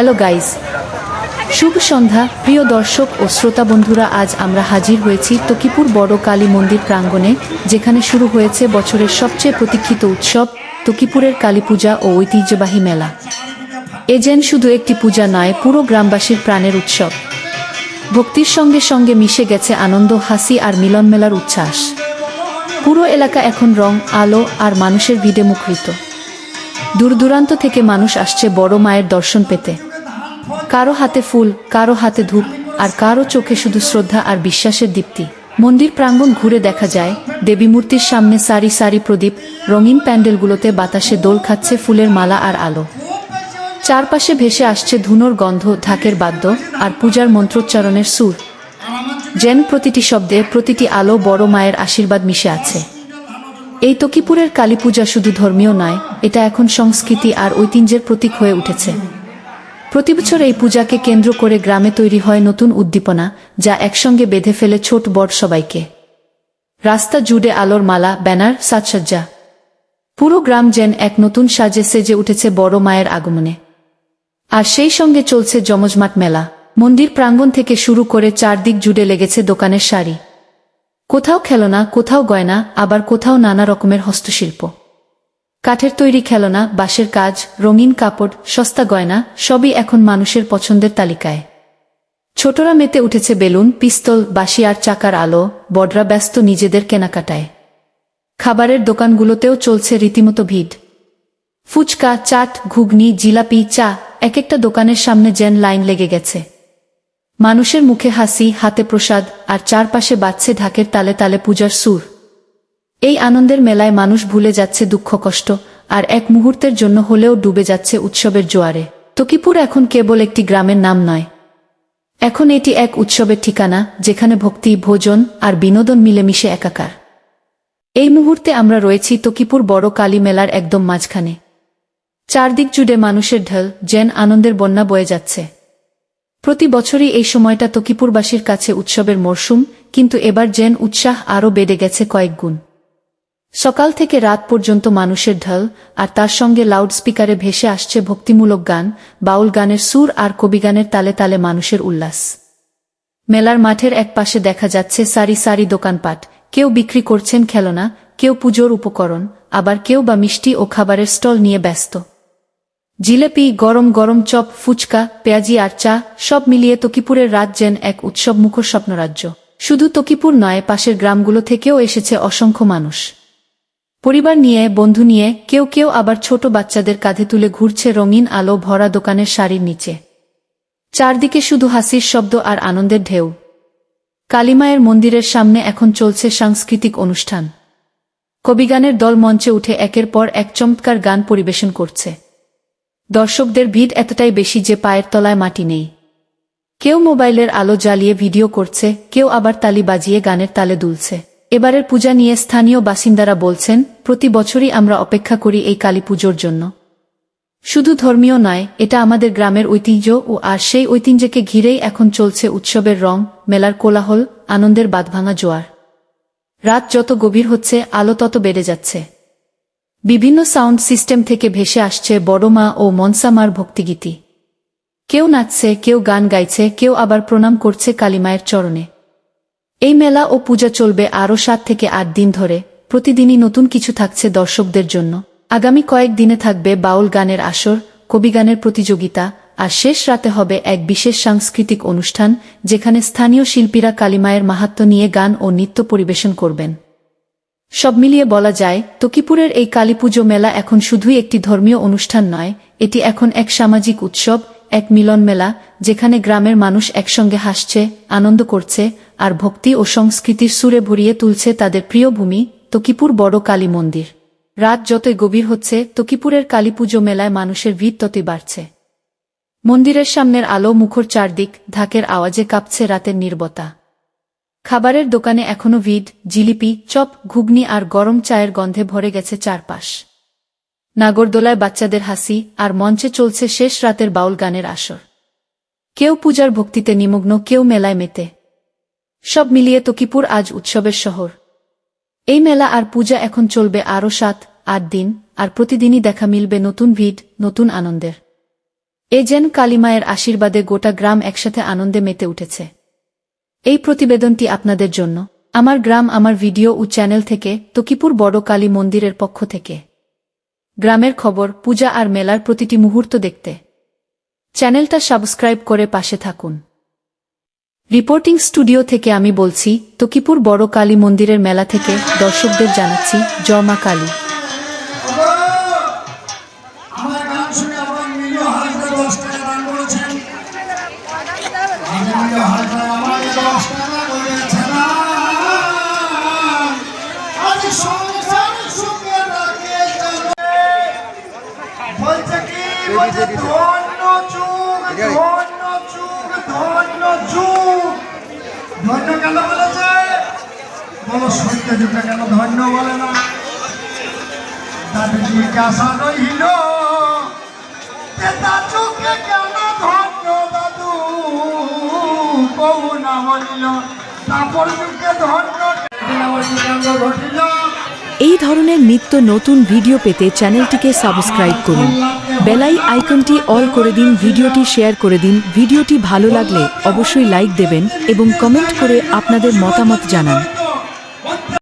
Hello guys শুভ সন্ধ্যা, প্রিয় দর্শক ও শ্রোতা বন্ধুরা, আজ আমরা হাজির হয়েছি তকিপুর বড় কালী মন্দির প্রাঙ্গণে, যেখানে শুরু হয়েছে বছরের সবচেয়ে প্রতীক্ষিত উৎসব, তকিপুরের কালী পূজা ও ঐতিহ্যবাহী মেলা। এ যেন শুধু একটি পূজা নয়, পুরো গ্রামবাসীর প্রাণের উৎসব। ভক্তির সঙ্গে সঙ্গে মিশে গেছে আনন্দ, হাসি আর মিলন মেলার উচ্ছ্বাস। পুরো এলাকা এখন রং, আলো আর মানুষের ভিড়ে মুখরিত। দূর দূরান্ত থেকে মানুষ আসছে বড় মায়ের দর্শন পেতে। কারও হাতে ফুল, কারও হাতে ধূপ, আর কারও চোখে শুধু শ্রদ্ধা আর বিশ্বাসের দীপ্তি। মন্দির প্রাঙ্গণ ঘুরে দেখা যায়, দেবী মূর্তির সামনে সারি সারি প্রদীপ, রঙিন প্যান্ডেলগুলোতে বাতাসে দোল খাচ্ছে ফুলের মালা আর আলো। চারপাশে ভেসে আসছে ধুনোর গন্ধ, ঢাকের বাদ্য আর পূজার মন্ত্রোচ্চারণের সুর। যেন প্রতিটি শব্দে প্রতিটি আলো বড় মায়ের আশীর্বাদ মিশে আছে। এই তকিপুরের কালী পূজা শুধু ধর্মীয় নয়, এটা এখন সংস্কৃতি আর ঐতিহ্যের প্রতীক হয়ে উঠেছে। প্রতি বছর এই পূজাকে কেন্দ্র করে গ্রামে তৈরি হয় নতুন উদ্দীপনা, যা একসঙ্গে বেঁধে ফেলে ছোট বড় সবাইকে। রাস্তা জুড়ে আলোর মালা, ব্যানার, সাজসজ্জা। পুরো গ্রাম যেন এক নতুন সাজে সেজে উঠেছে বড় মায়ের আগমনে। আর সেই সঙ্গে চলছে জমজমাট মেলা। মন্দির প্রাঙ্গণ থেকে শুরু করে চারদিক জুড়ে লেগেছে দোকানের শাড়ি। কোথাও খেলনা, কোথাও গয়না, আবার কোথাও নানা রকমের হস্তশিল্প। কাঠের তৈরি খেলনা, বাঁশের কাজ, রঙিন কাপড়, সস্তা গয়না, সবই এখন মানুষের পছন্দের তালিকায়। ছোটরা মেতে উঠেছে বেলুন, পিস্তল, বাঁশি আর চাকার আলো, বড়রা ব্যস্ত নিজেদের কেনাকাটায়। খাবারের দোকানগুলোতেও চলছে রীতিমতো ভিড়। ফুচকা, চাট, ঘুগনি, জিলাপি, চা এক একটা দোকানের সামনে যেন লাইন লেগে গেছে। মানুষের মুখে হাসি, হাতে প্রসাদ, আর চারপাশে বাজছে ঢাকের তালে তালে পূজার সুর। এই আনন্দের মেলায় মানুষ ভুলে যাচ্ছে দুঃখ, কষ্ট আর এক মুহূর্তের জন্য হলেও ডুবে যাচ্ছে উৎসবের জোয়ারে। তকিপুর এখন কেবল একটি গ্রামের নাম নয়। এখন এটি এক উৎসবের ঠিকানা, যেখানে ভক্তি, ভোজন আর বিনোদন মিলেমিশে একাকার। এই মুহূর্তে আমরা রয়েছি তকিপুর বড় কালী মেলার একদম মাঝখানে। চারদিক জুড়ে মানুষের ঢল, যেন আনন্দের বন্যা বয়ে যাচ্ছে। প্রতি বছরই এই সময়টা তকিপুরবাসীর কাছে উৎসবের মরশুম, কিন্তু এবার যেন উৎসাহ আরও বেড়ে গেছে কয়েক গুণ। সকাল থেকে রাত পর্যন্ত মানুষের ঢল, আর তার সঙ্গে লাউডস্পিকারে ভেসে আসছে ভক্তিমূলক গান, বাউল গানের সুর আর কবিগানের তালে তালে মানুষের উল্লাস। মেলার মাঠের এক পাশে দেখা যাচ্ছে সারি সারি দোকানপাট। কেউ বিক্রি করছেন খেলনা, কেউ পুজোর উপকরণ, আবার কেউ বা মিষ্টি ও খাবারের স্টল নিয়ে ব্যস্ত। জিলেপি, গরম গরম চপ, ফুচকা, পেঁয়াজি আর চা, সব মিলিয়ে তকিপুরের রাত যেন এক উৎসব মুখর স্বপ্নরাজ্য। শুধু তকিপুর নয়, পাশের গ্রামগুলো থেকেও এসেছে অসংখ্য মানুষ। পরিবার নিয়ে, বন্ধু নিয়ে, কেউ কেউ আবার ছোট বাচ্চাদের কাঁধে তুলে ঘুরছে রঙিন আলো ভরা দোকানের শাড়ির নিচে। চারদিকে শুধু হাসির শব্দ আর আনন্দের ঢেউ। কালিমায়ের মন্দিরের সামনে এখন চলছে সাংস্কৃতিক অনুষ্ঠান। কবিগানের দল মঞ্চে উঠে একের পর এক চমৎকার গান পরিবেশন করছে। দর্শকদের ভিড় এতটাই বেশি যে পায়ের তলায় মাটি নেই। কেউ মোবাইলের আলো জ্বালিয়ে ভিডিও করছে, কেউ আবার তালি বাজিয়ে গানের তালে দুলছে। এবারের পূজা নিয়ে স্থানীয় বাসিন্দারা বলছেন, প্রতি বছরই আমরা অপেক্ষা করি এই কালী পুজোর জন্য। শুধু ধর্মীয় নয়, এটা আমাদের গ্রামের ঐতিহ্য ও আর সেই ঐতিহ্যকে ঘিরেই এখন চলছে উৎসবের রং, মেলার কোলাহল, আনন্দের বাঁধভাঙা জোয়ার। রাত যত গভীর হচ্ছে, আলো তত বেড়ে যাচ্ছে। বিভিন্ন সাউন্ড সিস্টেম থেকে ভেসে আসছে বড়মা ও মনসামার ভক্তিগীতি। কেউ নাচছে, কেউ গান গাইছে, কেউ আবার প্রণাম করছে কালিমায়ের চরণে। এই মেলা ও পূজা চলবে আরও সাত থেকে আট দিন ধরে। প্রতিদিনই নতুন কিছু থাকছে দর্শকদের জন্য। আগামী কয়েক দিনে থাকবে বাউল গানের আসর কবিগানের প্রতিযোগিতা, আর শেষ রাতে হবে এক বিশেষ সাংস্কৃতিক অনুষ্ঠান, যেখানে স্থানীয় শিল্পীরা কালিমায়ের মাহাত্ম নিয়ে গান ও নৃত্য পরিবেশন করবেন। সব মিলিয়ে বলা যায়, তকিপুরের এই কালীপুজো মেলা এখন শুধুই একটি ধর্মীয় অনুষ্ঠান নয়, এটি এখন এক সামাজিক উৎসব এক মিলন মেলা, যেখানে গ্রামের মানুষ একসঙ্গে হাসছে, আনন্দ করছে, আর ভক্তি ও সংস্কৃতির সুরে ভরিয়ে তুলছে তাদের প্রিয় ভূমি, তকিপুর বড় কালী মন্দির। রাত যতই গভীর হচ্ছে, তকিপুরের কালীপুজো মেলায় মানুষের ভিড় ততই বাড়ছে। মন্দিরের সামনের আলো মুখর চারদিক, ঢাকের আওয়াজে কাঁপছে রাতের নির্বতা। খাবারের দোকানে এখনও ভিড়, জিলিপি, চপ, ঘুগনি আর গরম চায়ের গন্ধে ভরে গেছে চারপাশ। নাগরদোলায় বাচ্চাদের হাসি আর মঞ্চে চলছে শেষ রাতের বাউল গানের আসর। কেউ পূজার ভক্তিতে নিমগ্ন, কেউ মেলায় মেতে। সব মিলিয়ে তকিপুর আজ উৎসবের শহর। এই মেলা আর পূজা এখন চলবে আরও সাত, আট দিন, আর প্রতিদিনই দেখা মিলবে নতুন ভিড়, নতুন আনন্দের। এ যেন কালিমায়ের আশীর্বাদে গোটা গ্রাম একসাথে আনন্দে মেতে উঠেছে। এই প্রতিবেদনটি আপনাদের জন্য। আমার গ্রাম, আমার ভিডিও ও চ্যানেল থেকে তকিপুর বড় কালী মন্দিরের পক্ষ থেকে। গ্রামের খবর, পূজা আর মেলার প্রতিটি মুহূর্ত দেখতে। চ্যানেলটা সাবস্ক্রাইব করে পাশে থাকুন। রিপোর্টিং স্টুডিও থেকে আমি বলছি, তকিপুর বড় কালী মন্দিরের মেলা থেকে দর্শকদের জানাচ্ছি, জয় মা কালী। বলছে ধন্য ধন্য যুগ ধন্য যুগ। ধন্য কেন বলেছে? বলো সত্য যুগটা কেন ধন্য বলে না? দাদু জিজ্ঞাসা রহিল তা চোখে কেন ধন্য দাদু? কবু না বলিল তারপর যুগে ধন্য এই ধরনের নিত্য নতুন ভিডিও পেতে চ্যানেলটিকে সাবস্ক্রাইব করুন। বেলাই আইকনটি অল করে দিন, ভিডিওটি শেয়ার করে দিন। ভিডিওটি ভালো লাগলে অবশ্যই লাইক দেবেন এবং কমেন্ট করে আপনাদের মতামত জানান।